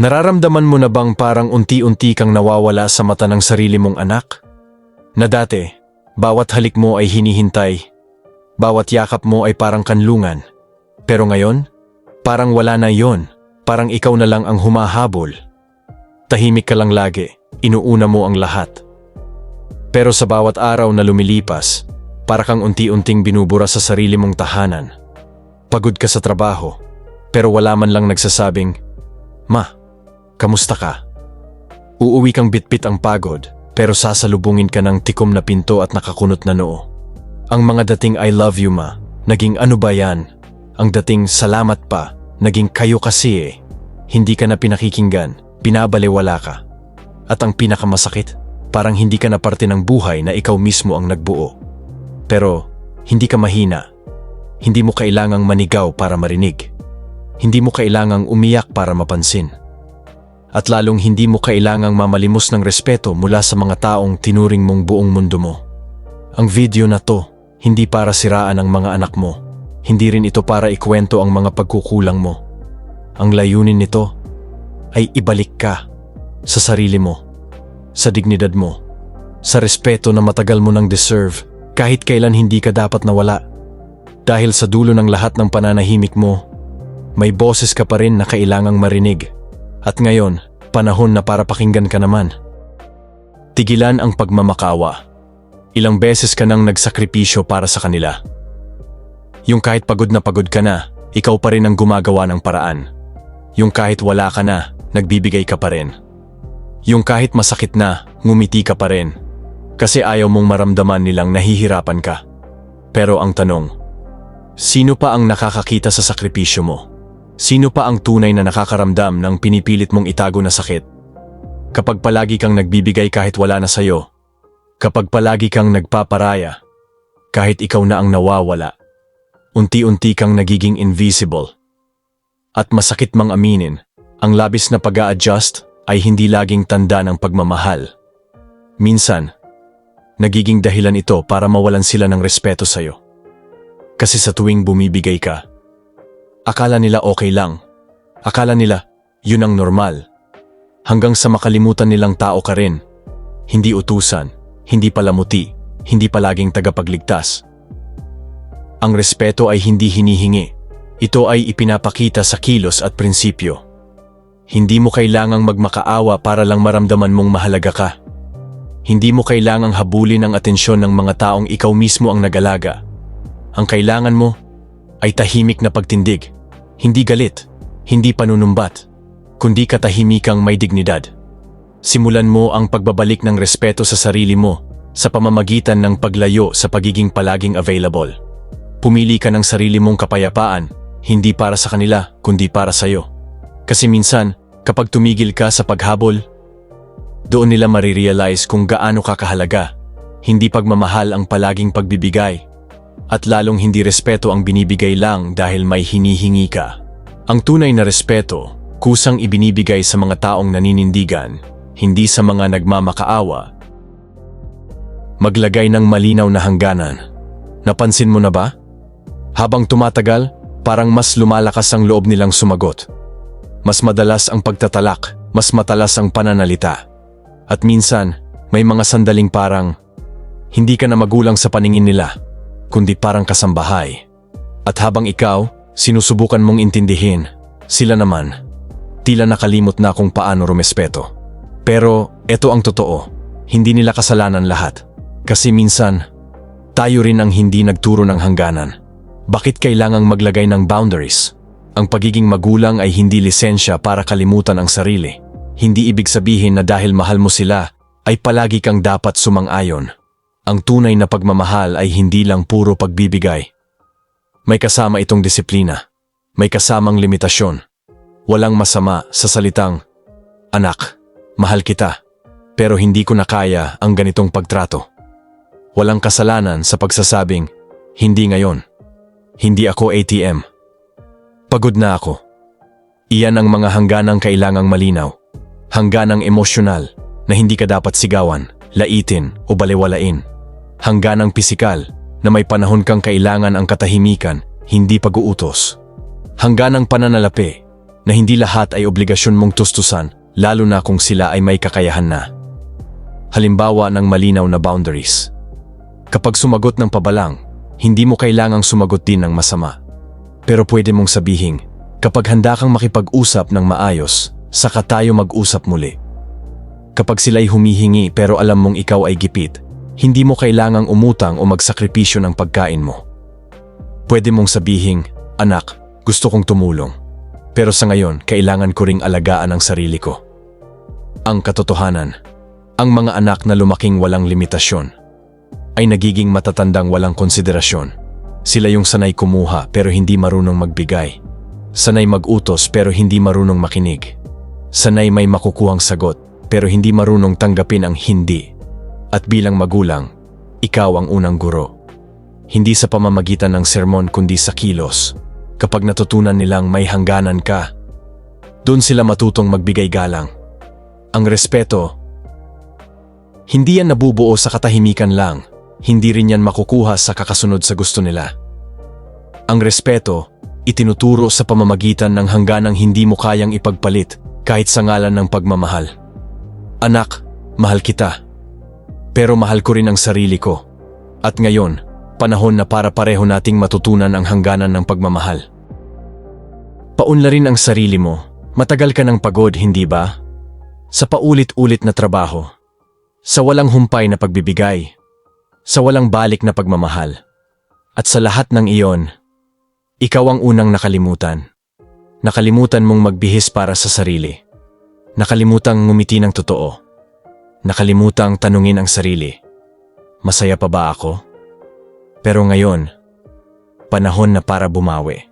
Nararamdaman mo na bang parang unti-unti kang nawawala sa mata ng sarili mong anak? Na dati, bawat halik mo ay hinihintay, bawat yakap mo ay parang kanlungan. Pero ngayon, parang wala na yon, parang ikaw na lang ang humahabol. Tahimik ka lang lagi, inuuna mo ang lahat. Pero sa bawat araw na lumilipas, para kang unti-unting binubura sa sarili mong tahanan. Pagod ka sa trabaho, pero wala man lang nagsasabing, Ma, kamusta ka? Uuwi kang bitbit ang pagod, pero sasalubungin ka ng tikom na pinto at nakakunot na noo. Ang mga dating I love you ma, naging ano ba yan? Ang dating salamat pa, naging kayo kasi eh. Hindi ka na pinakikinggan, pinabaliwala ka. At ang pinakamasakit, parang hindi ka na parte ng buhay na ikaw mismo ang nagbuo. Pero hindi ka mahina. Hindi mo kailangang manigaw para marinig. Hindi mo kailangang umiyak para mapansin. At lalong hindi mo kailangang mamalimos ng respeto mula sa mga taong tinuring mong buong mundo mo. Ang video na to, hindi para siraan ang mga anak mo. Hindi rin ito para ikwento ang mga pagkukulang mo. Ang layunin nito ay ibalik ka sa sarili mo, sa dignidad mo, sa respeto na matagal mo nang deserve kahit kailan hindi ka dapat nawala. Dahil sa dulo ng lahat ng pananahimik mo, may boses ka pa rin na kailangang marinig. At ngayon, panahon na para pakinggan ka naman. Tigilan ang pagmamakawa. Ilang beses ka nang nagsakripisyo para sa kanila. Yung kahit pagod na pagod ka na, ikaw pa rin ang gumagawa ng paraan. Yung kahit wala ka na, nagbibigay ka pa rin. Yung kahit masakit na, ngumiti ka pa rin. Kasi ayaw mong maramdaman nilang nahihirapan ka. Pero ang tanong, sino pa ang nakakakita sa sakripisyo mo? Sino pa ang tunay na nakakaramdam ng pinipilit mong itago na sakit? Kapag palagi kang nagbibigay kahit wala na sayo, kapag palagi kang nagpaparaya, kahit ikaw na ang nawawala, unti-unti kang nagiging invisible. At masakit mang aminin, ang labis na pag adjust ay hindi laging tanda ng pagmamahal. Minsan, nagiging dahilan ito para mawalan sila ng respeto sa'yo. Kasi sa tuwing bumibigay ka, akala nila okay lang. Akala nila, yun ang normal. Hanggang sa makalimutan nilang tao ka rin. Hindi utusan, hindi palamuti, hindi palaging tagapagligtas. Ang respeto ay hindi hinihingi. Ito ay ipinapakita sa kilos at prinsipyo. Hindi mo kailangang magmakaawa para lang maramdaman mong mahalaga ka. Hindi mo kailangang habulin ang atensyon ng mga taong ikaw mismo ang nagalaga. Ang kailangan mo ay tahimik na pagtindig, hindi galit, hindi panunumbat, kundi katahimikang may dignidad. Simulan mo ang pagbabalik ng respeto sa sarili mo sa pamamagitan ng paglayo sa pagiging palaging available. Pumili ka ng sarili mong kapayapaan, hindi para sa kanila, kundi para sa iyo. Kasi minsan, kapag tumigil ka sa paghabol, doon nila marirealize kung gaano ka kahalaga. Hindi pagmamahal ang palaging pagbibigay. At lalong hindi respeto ang binibigay lang dahil may hinihingi ka. Ang tunay na respeto, kusang ibinibigay sa mga taong naninindigan, hindi sa mga nagmamakaawa. Maglagay ng malinaw na hangganan. Napansin mo na ba? Habang tumatagal, parang mas lumalakas ang loob nilang sumagot. Mas madalas ang pagtatalak, mas matalas ang pananalita. At minsan, may mga sandaling parang, hindi ka na magulang sa paningin nila, kundi parang kasambahay. At habang ikaw, sinusubukan mong intindihin, sila naman, tila nakalimot na kung paano rumespeto. Pero eto ang totoo, hindi nila kasalanan lahat. Kasi minsan, tayo rin ang hindi nagturo ng hangganan. Bakit kailangang maglagay ng boundaries? Ang pagiging magulang ay hindi lisensya para kalimutan ang sarili. Hindi ibig sabihin na dahil mahal mo sila, ay palagi kang dapat sumang-ayon. Ang tunay na pagmamahal ay hindi lang puro pagbibigay. May kasama itong disiplina. May kasamang limitasyon. Walang masama sa salitang, Anak, mahal kita, pero hindi ko na kaya ang ganitong pagtrato. Walang kasalanan sa pagsasabing, hindi ngayon. Hindi ako ATM. Pagod na ako. Iyan ang mga hangganang kailangang malinaw. Hangganang emosyonal na hindi ka dapat sigawan, laitin o balewalain. Hangganang pisikal na may panahon kang kailangan ang katahimikan, hindi pag-uutos. Hangganang pananalapi na hindi lahat ay obligasyon mong tustusan lalo na kung sila ay may kakayahan na. Halimbawa ng malinaw na boundaries. Kapag sumagot ng pabalang, hindi mo kailangang sumagot din ng masama. Pero pwede mong sabihin, kapag handa kang makipag-usap ng maayos, saka tayo mag-usap muli. Kapag sila'y humihingi pero alam mong ikaw ay gipit, hindi mo kailangang umutang o magsakripisyo ng pagkain mo. Pwede mong sabihin, anak, gusto kong tumulong. Pero sa ngayon, kailangan ko ring alagaan ang sarili ko. Ang katotohanan, ang mga anak na lumaking walang limitasyon ay nagiging matatandang walang konsiderasyon. Sila yung sanay kumuha pero hindi marunong magbigay. Sanay magutos pero hindi marunong makinig. Sanay may makukuhang sagot pero hindi marunong tanggapin ang hindi. At bilang magulang, ikaw ang unang guro. Hindi sa pamamagitan ng sermon kundi sa kilos. Kapag natutunan nilang may hangganan ka, doon sila matutong magbigay galang. Ang respeto, hindi yan nabubuo sa katahimikan lang, hindi rin yan makukuha sa kakasunod sa gusto nila. Ang respeto, itinuturo sa pamamagitan ng hangganang hindi mo kayang ipagpalit kahit sa ngalan ng pagmamahal. Anak, mahal kita. Pero mahal ko rin ang sarili ko. At ngayon, panahon na para pareho nating matutunan ang hangganan ng pagmamahal. Paunlarin ang sarili mo. Matagal ka ng pagod, hindi ba? Sa paulit-ulit na trabaho. Sa walang humpay na pagbibigay. Sa walang balik na pagmamahal. At sa lahat ng iyon, ikaw ang unang nakalimutan. Nakalimutan mong magbihis para sa sarili. Nakalimutang ngumiti ng totoo. Nakalimutang tanungin ang sarili. Masaya pa ba ako? Pero ngayon, panahon na para bumawi.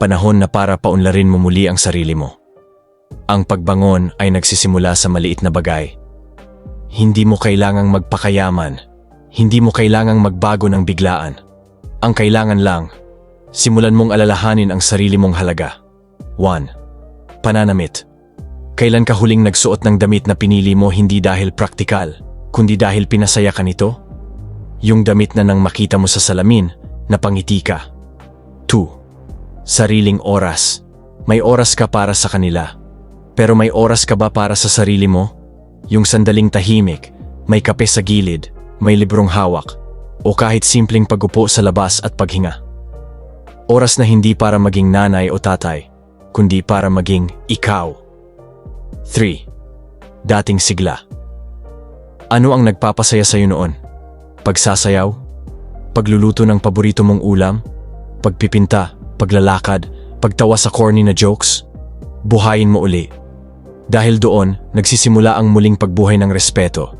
Panahon na para paunlarin mo muli ang sarili mo. Ang pagbangon ay nagsisimula sa maliit na bagay. Hindi mo kailangang magpakayaman. Hindi mo kailangang magbago ng biglaan. Ang kailangan lang, simulan mong alalahanin ang sarili mong halaga. 1. Pananamit. Kailan ka huling nagsuot ng damit na pinili mo hindi dahil praktikal, kundi dahil pinasaya ka nito? Yung damit na nang makita mo sa salamin, napangiti ka. 2. Sariling oras. May oras ka para sa kanila. Pero may oras ka ba para sa sarili mo? Yung sandaling tahimik, may kape sa gilid, may librong hawak, o kahit simpleng pagupo sa labas at paghinga. Oras na hindi para maging nanay o tatay, kundi para maging ikaw. 3. Dating sigla. Ano ang nagpapasaya sa iyo noon? Pagsasayaw? Pagluluto ng paborito mong ulam? Pagpipinta? Paglalakad? Pagtawa sa corny na jokes? Buhayin mo uli. Dahil doon, nagsisimula ang muling pagbuhay ng respeto.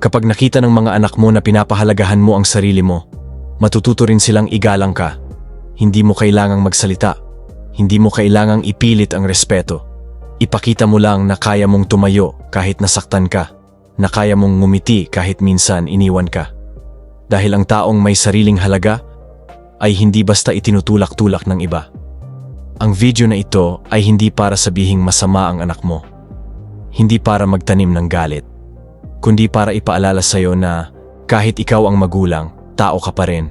Kapag nakita ng mga anak mo na pinapahalagahan mo ang sarili mo, matututo rin silang igalang ka. Hindi mo kailangang magsalita. Hindi mo kailangang ipilit ang respeto. Ipakita mo lang na kaya mong tumayo kahit nasaktan ka, na kaya mong ngumiti kahit minsan iniwan ka. Dahil ang taong may sariling halaga ay hindi basta itinutulak-tulak ng iba. Ang video na ito ay hindi para sabihing masama ang anak mo hindi para magtanim ng galit, kundi para ipaalala sa iyo na kahit ikaw ang magulang, tao ka pa rin.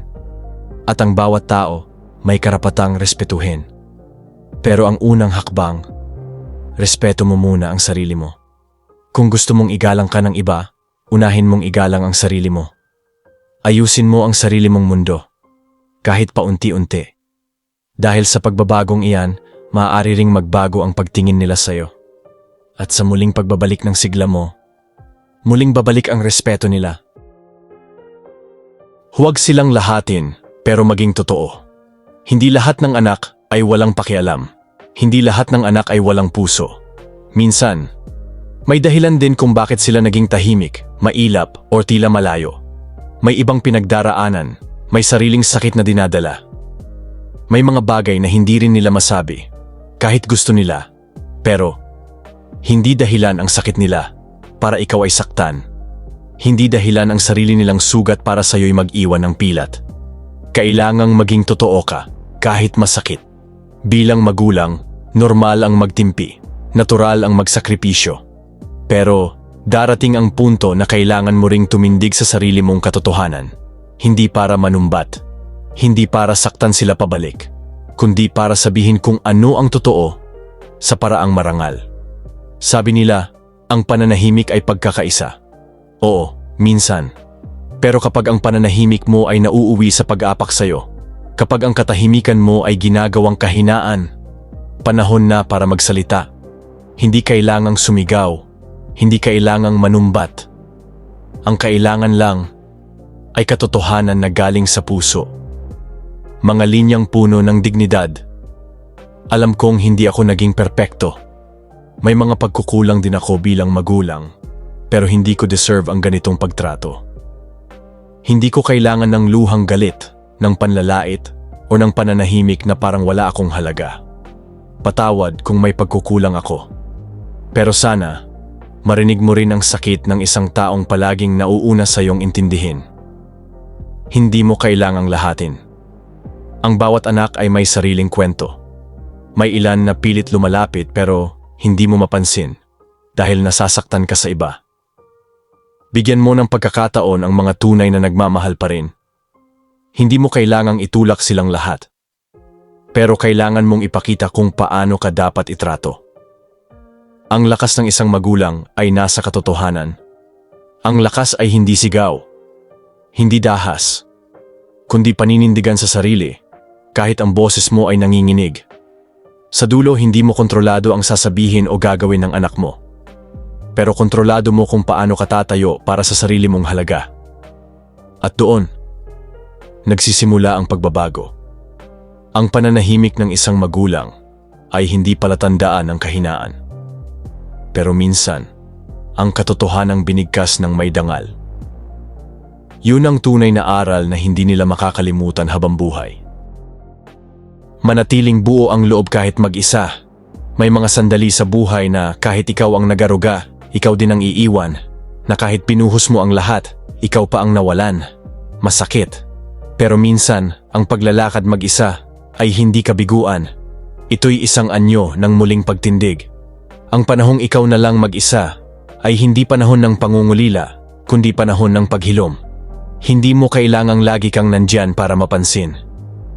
At ang bawat tao may karapatang respetuhin. Pero ang unang hakbang, respeto mo muna ang sarili mo. Kung gusto mong igalang ka ng iba, unahin mong igalang ang sarili mo. Ayusin mo ang sarili mong mundo, kahit paunti-unti. Dahil sa pagbabagong iyan, maaari ring magbago ang pagtingin nila sa iyo. At sa muling pagbabalik ng sigla mo, muling babalik ang respeto nila. Huwag silang lahatin, pero maging totoo. Hindi lahat ng anak ay walang pakialam. Hindi lahat ng anak ay walang puso. Minsan, may dahilan din kung bakit sila naging tahimik, mailap, o tila malayo. May ibang pinagdaraanan, may sariling sakit na dinadala. May mga bagay na hindi rin nila masabi, kahit gusto nila. Pero, hindi dahilan ang sakit nila para ikaw ay saktan. Hindi dahilan ang sarili nilang sugat para sa'yo'y mag-iwan ng pilat. Kailangang maging totoo ka kahit masakit. Bilang magulang, normal ang magtimpi, natural ang magsakripisyo. Pero darating ang punto na kailangan mo ring tumindig sa sarili mong katotohanan. Hindi para manumbat, hindi para saktan sila pabalik, kundi para sabihin kung ano ang totoo sa paraang marangal. Sabi nila, ang pananahimik ay pagkakaisa. Oo, minsan. Pero kapag ang pananahimik mo ay nauuwi sa pag-aapak sa'yo, kapag ang katahimikan mo ay ginagawang kahinaan, panahon na para magsalita. Hindi kailangang sumigaw, hindi kailangang manumbat. Ang kailangan lang ay katotohanan na galing sa puso. Mga linyang puno ng dignidad. Alam kong hindi ako naging perpekto. May mga pagkukulang din ako bilang magulang, pero hindi ko deserve ang ganitong pagtrato. Hindi ko kailangan ng luhang galit, ng panlalait, o ng pananahimik na parang wala akong halaga. Patawad kung may pagkukulang ako. Pero sana, marinig mo rin ang sakit ng isang taong palaging nauuna sa iyong intindihin. Hindi mo kailangang lahatin. Ang bawat anak ay may sariling kwento. May ilan na pilit lumalapit pero hindi mo mapansin dahil nasasaktan ka sa iba. Bigyan mo ng pagkakataon ang mga tunay na nagmamahal pa rin. Hindi mo kailangang itulak silang lahat. Pero kailangan mong ipakita kung paano ka dapat itrato. Ang lakas ng isang magulang ay nasa katotohanan. Ang lakas ay hindi sigaw, hindi dahas, kundi paninindigan sa sarili kahit ang boses mo ay nanginginig. Sa dulo hindi mo kontrolado ang sasabihin o gagawin ng anak mo. Pero kontrolado mo kung paano ka tatayo para sa sarili mong halaga. At doon, nagsisimula ang pagbabago. Ang pananahimik ng isang magulang ay hindi palatandaan ng kahinaan. Pero minsan, ang katotohanang binigkas ng may dangal. Yun ang tunay na aral na hindi nila makakalimutan habang buhay. Manatiling buo ang loob kahit mag-isa. May mga sandali sa buhay na kahit ikaw ang nagaruga, ikaw din ang iiwan. Na kahit pinuhos mo ang lahat, ikaw pa ang nawalan. Masakit. Pero minsan, ang paglalakad mag-isa ay hindi kabiguan. Ito'y isang anyo ng muling pagtindig. Ang panahong ikaw na lang mag-isa ay hindi panahon ng pangungulila, kundi panahon ng paghilom. Hindi mo kailangang lagi kang nandyan para mapansin.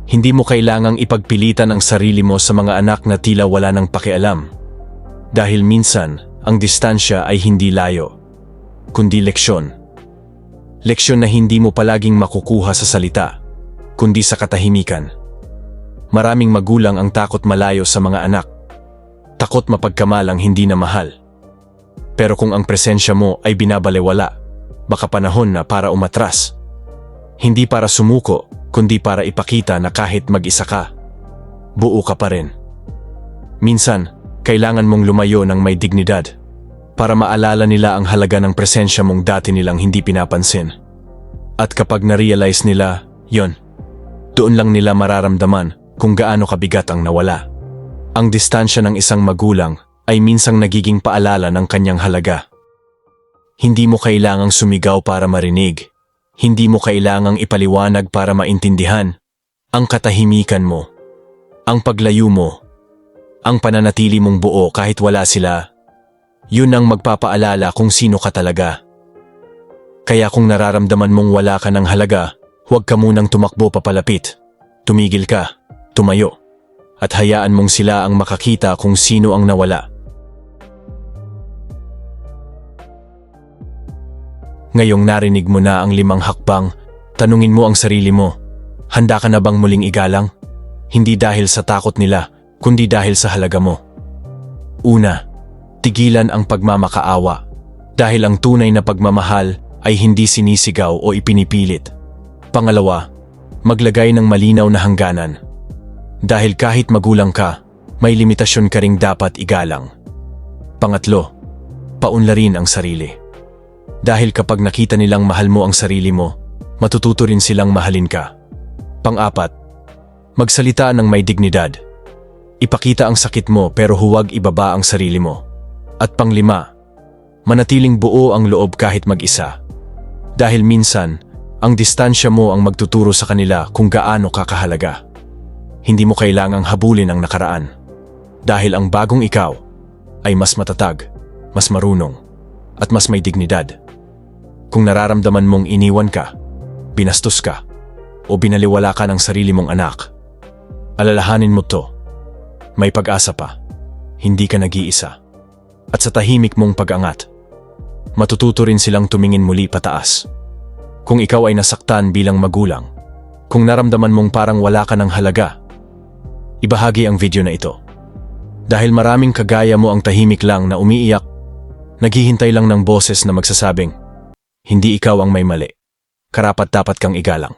Hindi mo kailangang ipagpilitan ang sarili mo sa mga anak na tila wala ng pakialam. Dahil minsan, ang distansya ay hindi layo, kundi leksyon. Leksyon na hindi mo palaging makukuha sa salita, kundi sa katahimikan. Maraming magulang ang takot malayo sa mga anak takot mapagkamalang hindi na mahal. Pero kung ang presensya mo ay binabalewala, baka panahon na para umatras. Hindi para sumuko, kundi para ipakita na kahit mag-isa ka, buo ka pa rin. Minsan, kailangan mong lumayo ng may dignidad para maalala nila ang halaga ng presensya mong dati nilang hindi pinapansin. At kapag na-realize nila, yon, doon lang nila mararamdaman kung gaano kabigat ang nawala. Ang distansya ng isang magulang ay minsang nagiging paalala ng kanyang halaga. Hindi mo kailangang sumigaw para marinig. Hindi mo kailangang ipaliwanag para maintindihan. Ang katahimikan mo, ang paglayo mo, ang pananatili mong buo kahit wala sila, yun ang magpapaalala kung sino ka talaga. Kaya kung nararamdaman mong wala ka ng halaga, huwag ka munang tumakbo papalapit. Tumigil ka, tumayo at hayaan mong sila ang makakita kung sino ang nawala. Ngayong narinig mo na ang limang hakbang, tanungin mo ang sarili mo, handa ka na bang muling igalang? Hindi dahil sa takot nila, kundi dahil sa halaga mo. Una, tigilan ang pagmamakaawa dahil ang tunay na pagmamahal ay hindi sinisigaw o ipinipilit. Pangalawa, maglagay ng malinaw na hangganan dahil kahit magulang ka, may limitasyon ka ring dapat igalang. Pangatlo, paunlarin ang sarili. Dahil kapag nakita nilang mahal mo ang sarili mo, matututo rin silang mahalin ka. Pangapat, magsalita ng may dignidad. Ipakita ang sakit mo pero huwag ibaba ang sarili mo. At panglima, manatiling buo ang loob kahit mag-isa. Dahil minsan, ang distansya mo ang magtuturo sa kanila kung gaano kakahalaga hindi mo kailangang habulin ang nakaraan. Dahil ang bagong ikaw ay mas matatag, mas marunong, at mas may dignidad. Kung nararamdaman mong iniwan ka, binastos ka, o binaliwala ka ng sarili mong anak, alalahanin mo to. May pag-asa pa. hindi ka nag-iisa. At sa tahimik mong pag-angat, matututo rin silang tumingin muli pataas. Kung ikaw ay nasaktan bilang magulang, kung naramdaman mong parang wala ka ng halaga, ibahagi ang video na ito. Dahil maraming kagaya mo ang tahimik lang na umiiyak, naghihintay lang ng boses na magsasabing, hindi ikaw ang may mali. Karapat dapat kang igalang.